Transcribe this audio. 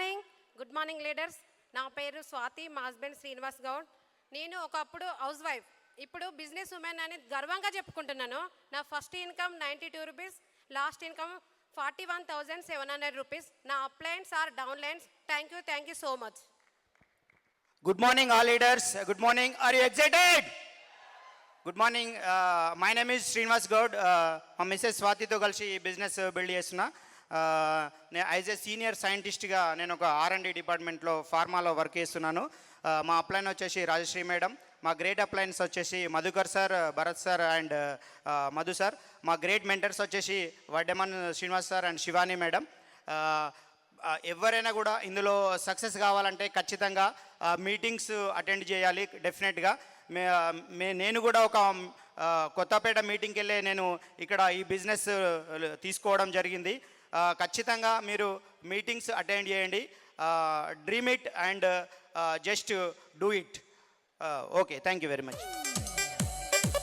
Morning leaders నా పేరు స్వాతి మా హస్బెండ్ శ్రీనివాస్ గౌడ్. నేను ఒకప్పుడు హౌస్ వైఫ్ ఇప్పుడు బిజినెస్ ఉమెన్ అని గర్వంగా చెప్పుకుంటున్నాను. నా first income ninety two rupees last income forty one thousand seven hundred rupees నా uplines or down lines thank you thank you so much good morning all leaders good morning are you excited good morning my name is Srinivas Goud మా Mrs స్వాతితో కలిసి ఈ business build చేస్తున్నా. As a senior సైంటిస్ట్గా నేను ఒక are and డిపార్ట్మెంట్లో ఫార్మాలో work చేస్తున్నాను. మా అప్లైన్ వచ్చేసి రాజశ్రీ మేడం మా గ్రేట్ అప్లయన్స్ వచ్చేసి Madhukar sir Bharat sir and Madhu sir మా గ్రేట్ మెంటర్స్ వచ్చేసి Vaddeman Srinivas sir and Shivani madam. ఎవరైనా కూడా ఇందులో సక్సెస్ కావాలంటే ఖచ్చితంగా మీటింగ్స్ అటెండ్ చేయాలి డెఫినెట్గా మే మే నేను కూడా ఒక కొత్తపేట మీటింగ్కి వెళ్ళే నేను ఇక్కడ ఈ బిజినెస్ తీసుకోవడం జరిగింది. ఖచ్చితంగా మీరు మీటింగ్స్ అటెండ్ చేయండి. Dream it and just do it okay thank you very much